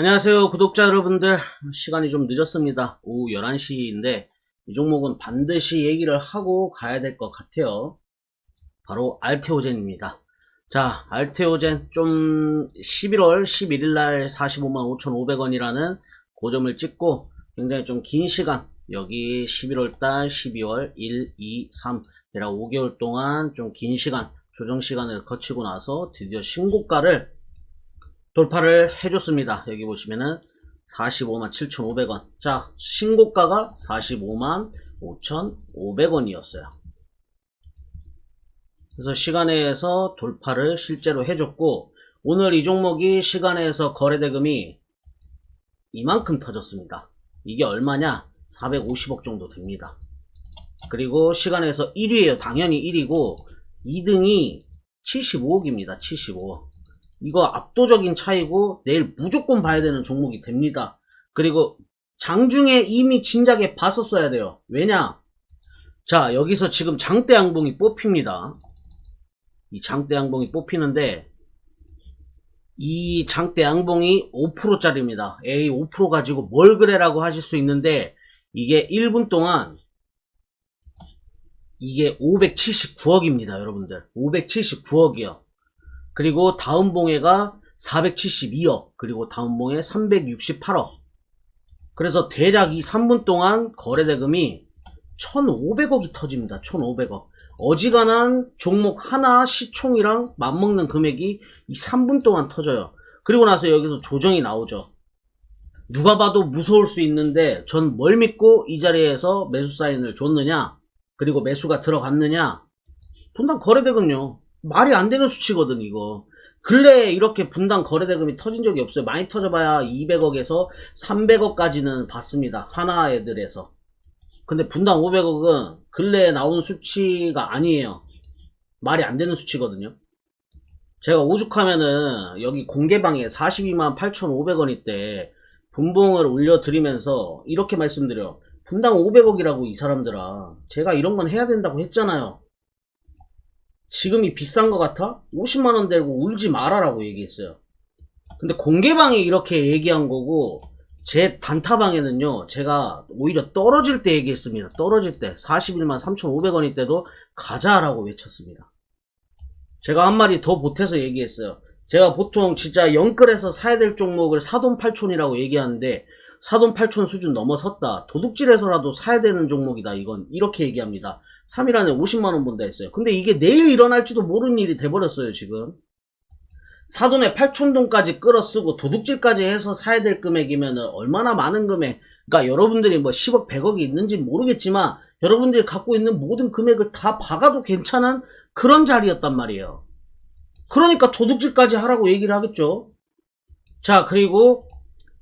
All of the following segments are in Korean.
안녕하세요 구독자 여러분들. 시간이 좀 늦었습니다. 오후 11시인데 이 종목은 반드시 얘기를 하고 가야 될 것 같아요. 바로 알테오젠입니다. 자 알테오젠 좀 11월 11일날 45만 5,500원이라는 고점을 찍고 굉장히 좀 긴 시간 여기 11월달 12월 1, 2, 3 대략 5개월 동안 좀 긴 시간 조정 시간을 거치고 나서 드디어 신고가를 돌파를 해줬습니다. 여기 보시면은 45만 7,500원. 자, 신고가가 45만 5,500원이었어요. 그래서 시간에서 돌파를 실제로 해줬고, 오늘 이 종목이 시간에서 거래대금이 이만큼 터졌습니다. 이게 얼마냐? 450억 정도 됩니다. 그리고 시간에서 1위에요. 당연히 1위고, 2등이 75억입니다. 75억. 이거 압도적인 차이고 내일 무조건 봐야 되는 종목이 됩니다. 그리고 장중에 이미 진작에 봤었어야 돼요. 왜냐? 자, 여기서 지금 장대 양봉이 뽑힙니다. 이 장대 양봉이 뽑히는데 이 장대 양봉이 5%짜리입니다. 에이, 5% 가지고 뭘 그래라고 하실 수 있는데 이게 1분 동안 이게 579억입니다, 여러분들. 579억이요. 그리고 다음 봉해가 472억, 그리고 다음 봉해 368억. 그래서 대략 이 3분 동안 거래대금이 1,500억이 터집니다. 1,500억. 어지간한 종목 하나 시총이랑 맞먹는 금액이 이 3분 동안 터져요. 그리고 나서 여기서 조정이 나오죠. 누가 봐도 무서울 수 있는데 전 뭘 믿고 이 자리에서 매수 사인을 줬느냐? 그리고 매수가 들어갔느냐? 분당 거래대금요. 말이 안 되는 수치거든 이거. 근래에 이렇게 분당 거래대금이 터진 적이 없어요. 많이 터져봐야 200억에서 300억까지는 봤습니다. 하나 애들에서. 근데 분당 500억은 근래에 나온 수치가 아니에요. 말이 안 되는 수치거든요. 제가 오죽하면은 여기 공개방에 42만 8,500원일 때 분봉을 올려드리면서 이렇게 말씀드려 분당 500억이라고 이 사람들아. 제가 이런 건 해야 된다고 했잖아요 지금이 비싼 것 같아? 50만원 들고 울지 말아라고 얘기했어요. 근데 공개방에 이렇게 얘기한 거고, 제 단타방에는요, 제가 오히려 떨어질 때 얘기했습니다. 떨어질 때. 41만 3,500원일 때도 가자라고 외쳤습니다. 제가 한 마디 더 보태서 얘기했어요. 제가 보통 진짜 영끌에서 사야 될 종목을 사돈 8촌이라고 얘기하는데, 사돈 8촌 수준 넘어섰다. 도둑질해서라도 사야 되는 종목이다. 이건 이렇게 얘기합니다. 3일 안에 50만원 본다 했어요. 근데 이게 내일 일어날지도 모르는 일이 돼버렸어요, 지금. 사돈에 8천돈까지 끌어쓰고 도둑질까지 해서 사야 될 금액이면 얼마나 많은 금액, 그러니까 여러분들이 뭐 10억, 100억이 있는지 모르겠지만 여러분들이 갖고 있는 모든 금액을 다 박아도 괜찮은 그런 자리였단 말이에요. 그러니까 도둑질까지 하라고 얘기를 하겠죠. 자, 그리고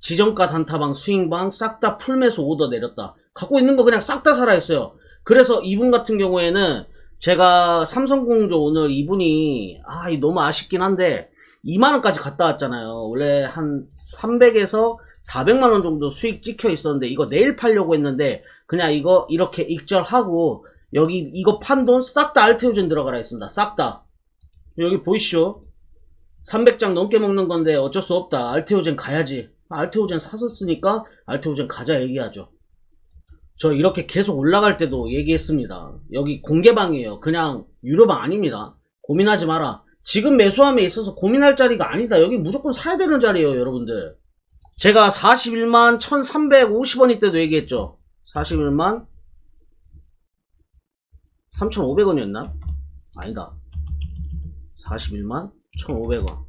지정가 단타방, 스윙방 싹 다 풀매수 오더 내렸다. 갖고 있는 거 그냥 싹다 했어요. 그래서 이분 같은 경우에는 제가 삼성공조 오늘 이분이 아 너무 아쉽긴 한데 2만원까지 갔다 왔잖아요. 원래 한 300에서 400만원 정도 수익 찍혀 있었는데 이거 내일 팔려고 했는데 그냥 이거 이렇게 익절하고 여기 이거 판 돈 싹 다 알테오젠 들어가라 했습니다. 싹 다. 여기 보이시죠? 300장 넘게 먹는 건데 어쩔 수 없다. 알테오젠 가야지. 알테오젠 샀었으니까 알테오젠 가자 얘기하죠. 저 이렇게 계속 올라갈 때도 얘기했습니다. 여기 공개방이에요. 그냥 유료방 아닙니다. 고민하지 마라. 지금 매수함에 있어서 고민할 자리가 아니다. 여기 무조건 사야 되는 자리예요, 여러분들. 제가 41만 1350원일 때도 얘기했죠. 41만 3500원이었나? 아니다. 41만 1500원.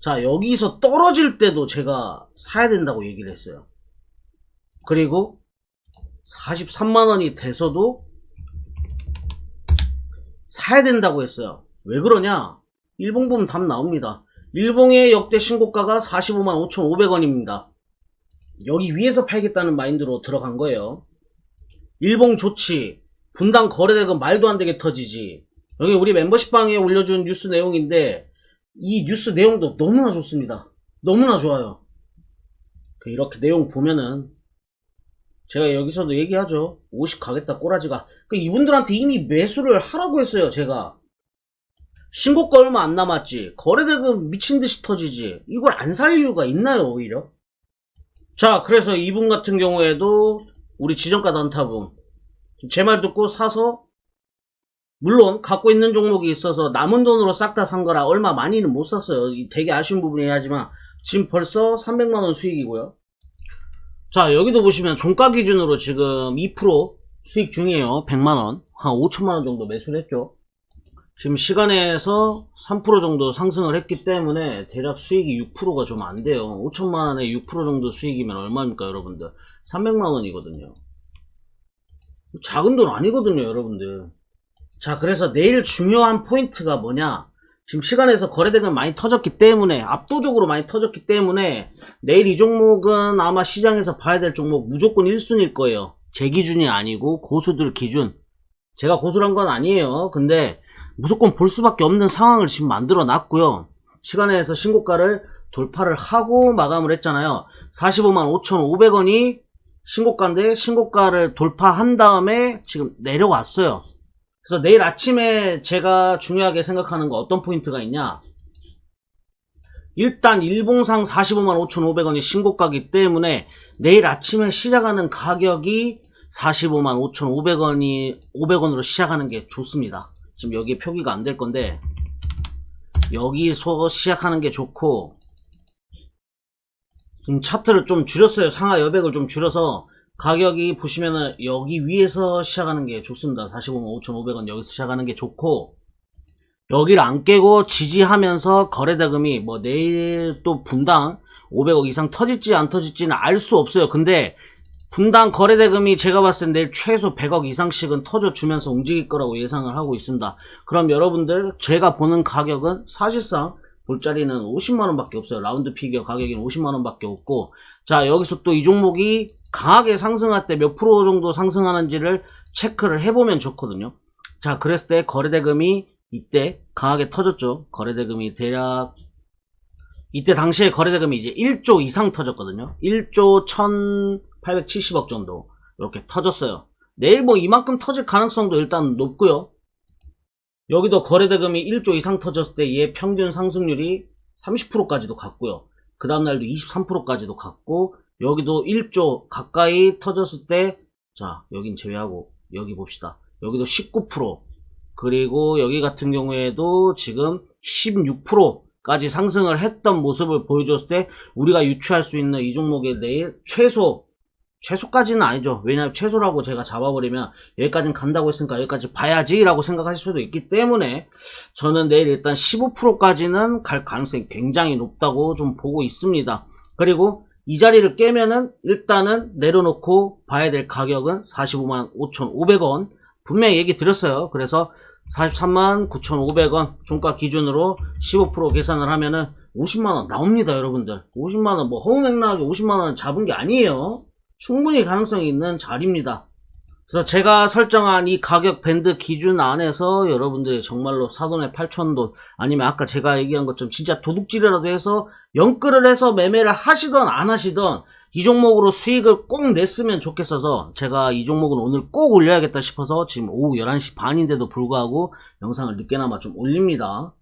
자, 여기서 떨어질 때도 제가 사야 된다고 얘기를 했어요. 그리고 43만 원이 돼서도 사야 된다고 했어요. 왜 그러냐? 일봉 보면 답 나옵니다. 일봉의 역대 신고가가 45만 5,500원입니다. 여기 위에서 팔겠다는 마인드로 들어간 거예요. 일봉 좋지. 분당 거래대금 말도 안 되게 터지지. 여기 우리 멤버십방에 올려준 뉴스 내용인데 이 뉴스 내용도 너무나 좋습니다. 너무나 좋아요. 그 이렇게 내용 보면은 제가 여기서도 얘기하죠. 50 가겠다 꼬라지가. 그 이분들한테 이미 매수를 하라고 했어요. 제가 신고가 얼마 안 남았지. 거래대금 미친 듯이 터지지. 이걸 안 살 이유가 있나요, 오히려? 자, 그래서 이분 같은 경우에도 우리 지정가 단타분 제 말 듣고 사서 물론 갖고 있는 종목이 있어서 남은 돈으로 싹 다 산 거라 얼마 많이는 못 샀어요. 이 되게 아쉬운 부분이긴 하지만 지금 벌써 300만 원 수익이고요. 자, 여기도 보시면 종가 기준으로 지금 2% 수익 중이에요. 100만 원. 한 5천만 원 정도 매수를 했죠. 지금 시간에서 3% 정도 상승을 했기 때문에 대략 수익이 6%가 좀 안 돼요. 5천만 원에 6% 정도 수익이면 얼마입니까, 여러분들? 300만 원이거든요. 작은 돈 아니거든요, 여러분들. 자, 그래서 내일 중요한 포인트가 뭐냐? 지금 시간에서 거래대금 많이 터졌기 때문에, 압도적으로 많이 터졌기 때문에, 내일 이 종목은 아마 시장에서 봐야 될 종목 무조건 1순위일 거예요. 제 기준이 아니고, 고수들 기준. 제가 고수란 건 아니에요. 근데, 무조건 볼 수밖에 없는 상황을 지금 만들어 놨고요. 시간에서 신고가를 돌파를 하고 마감을 했잖아요. 45만 5,500원이 신고가인데 신고가를 돌파한 다음에 지금 내려왔어요. 그래서 내일 아침에 제가 중요하게 생각하는 거 어떤 포인트가 있냐? 일단 일봉상 45만 5,500원이 신고가기 때문에 내일 아침에 시작하는 가격이 45만 5,500원이 500원으로 시작하는 게 좋습니다. 지금 여기 표기가 안 될 건데 여기서 시작하는 게 좋고 지금 차트를 좀 줄였어요. 상하 여백을 좀 줄여서 가격이 보시면은 여기 위에서 시작하는 게 좋습니다. 45만 5,500원 여기서 시작하는 게 좋고 여기를 안 깨고 지지하면서 거래대금이 뭐 내일 또 분당 500억 이상 터질지 안 터질지는 알 수 없어요. 근데 분당 거래대금이 제가 봤을 때 내일 최소 100억 이상씩은 터져주면서 움직일 거라고 예상을 하고 있습니다. 그럼 여러분들 제가 보는 가격은 사실상 볼자리는 50만원 밖에 없어요. 라운드 피겨 가격이 50만원 밖에 없고 자 여기서 또 이 종목이 강하게 상승할 때 몇 프로 정도 상승하는지를 체크를 해보면 좋거든요. 자 그랬을 때 거래대금이 이때 강하게 터졌죠. 거래대금이 대략 이때 당시에 거래대금이 이제 1조 이상 터졌거든요. 1조 1870억 정도 이렇게 터졌어요. 내일 뭐 이만큼 터질 가능성도 일단 높고요. 여기도 거래대금이 1조 이상 터졌을 때얘 평균 상승률이 30%까지도 갔고요. 그 다음날도 23%까지도 갔고 여기도 1조 가까이 터졌을 때 자 여긴 제외하고 여기 봅시다. 여기도 19% 그리고 여기 같은 경우에도 지금 16%까지 상승을 했던 모습을 보여줬을 때 우리가 유추할 수 있는 이 종목의 내일 최소 최소까지는 아니죠. 왜냐하면 최소라고 제가 잡아버리면 여기까지는 간다고 했으니까 여기까지 봐야지 라고 생각하실 수도 있기 때문에 저는 내일 일단 15%까지는 갈 가능성이 굉장히 높다고 좀 보고 있습니다. 그리고 이 자리를 깨면은 일단은 내려놓고 봐야 될 가격은 45만 5,500원 분명히 얘기 드렸어요. 그래서 43만 9,500원 종가 기준으로 15% 계산을 하면은 50만원 나옵니다 여러분들 50만원 뭐 허무맹랑하게 50만원 잡은 게 아니에요 충분히 가능성이 있는 자리입니다. 그래서 제가 설정한 이 가격 밴드 기준 안에서 여러분들이 정말로 사돈의 8천돈 아니면 아까 제가 얘기한 것처럼 진짜 도둑질이라도 해서 연끌을 해서 매매를 하시던 안 하시던 이 종목으로 수익을 꼭 냈으면 좋겠어서 제가 이 종목은 오늘 꼭 올려야겠다 싶어서 지금 오후 11시 반인데도 불구하고 영상을 늦게나마 좀 올립니다.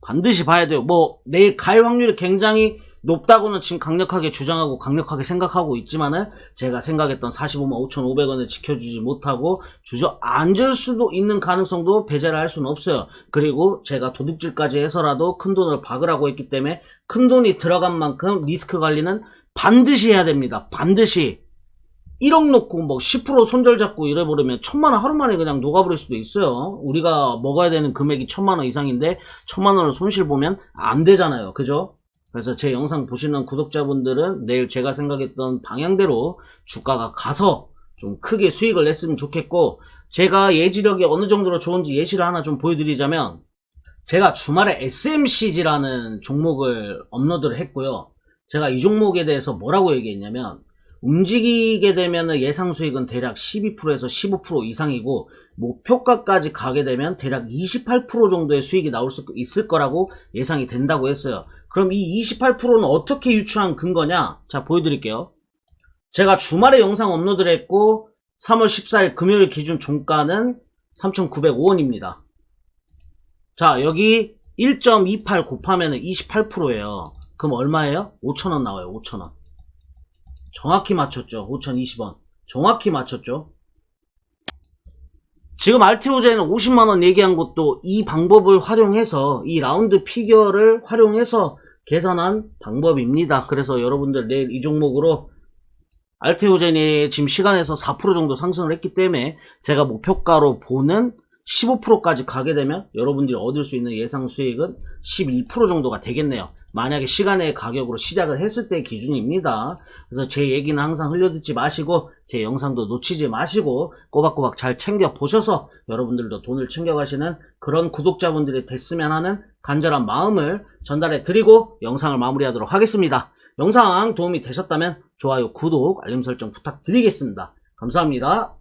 반드시 봐야 돼요. 뭐 내일 갈 확률이 굉장히 높다고는 지금 강력하게 주장하고 강력하게 생각하고 있지만은 제가 생각했던 45만 5,500원을 지켜주지 못하고 주저 앉을 수도 있는 가능성도 배제를 할 수는 없어요. 그리고 제가 도둑질까지 해서라도 큰 돈을 박으라고 했기 때문에 큰 돈이 들어간 만큼 리스크 관리는 반드시 해야 됩니다. 반드시 1억 놓고 뭐 10% 손절 잡고 이래버리면 천만 원 하루 만에 그냥 녹아버릴 수도 있어요. 우리가 먹어야 되는 금액이 천만 원 이상인데 천만 원을 손실 보면 안 되잖아요. 그죠? 그래서 제 영상 보시는 구독자분들은 내일 제가 생각했던 방향대로 주가가 가서 좀 크게 수익을 냈으면 좋겠고 제가 예지력이 어느 정도로 좋은지 예시를 하나 좀 보여드리자면 제가 주말에 SMCG라는 종목을 업로드를 했고요. 제가 이 종목에 대해서 뭐라고 얘기했냐면 움직이게 되면 예상 수익은 대략 12%에서 15% 이상이고 목표가까지 가게 되면 대략 28% 정도의 수익이 나올 수 있을 거라고 예상이 된다고 했어요. 그럼 이 28%는 어떻게 유추한 근거냐? 자, 보여드릴게요. 제가 주말에 영상 업로드를 했고, 3월 14일 금요일 기준 종가는 3,905원입니다. 자, 여기 1.28 곱하면 28%예요. 그럼 얼마예요? 5,000원 나와요, 5,000원. 정확히 맞췄죠. 5,020원. 정확히 맞췄죠. 지금 알테오제는 50만원 얘기한 것도 이 방법을 활용해서, 이 라운드 피겨를 활용해서 계산한 방법입니다. 그래서 여러분들 내일 이 종목으로 알테오젠이 지금 시간에서 4% 정도 상승을 했기 때문에 제가 목표가로 보는 15%까지 가게 되면 여러분들이 얻을 수 있는 예상 수익은 11% 정도가 되겠네요. 만약에 시간의 가격으로 시작을 했을 때 기준입니다. 그래서 제 얘기는 항상 흘려듣지 마시고 제 영상도 놓치지 마시고 꼬박꼬박 잘 챙겨 보셔서 여러분들도 돈을 챙겨가시는 그런 구독자분들이 됐으면 하는 간절한 마음을 전달해 드리고 영상을 마무리하도록 하겠습니다. 영상 도움이 되셨다면 좋아요, 구독, 알림 설정 부탁드리겠습니다. 감사합니다.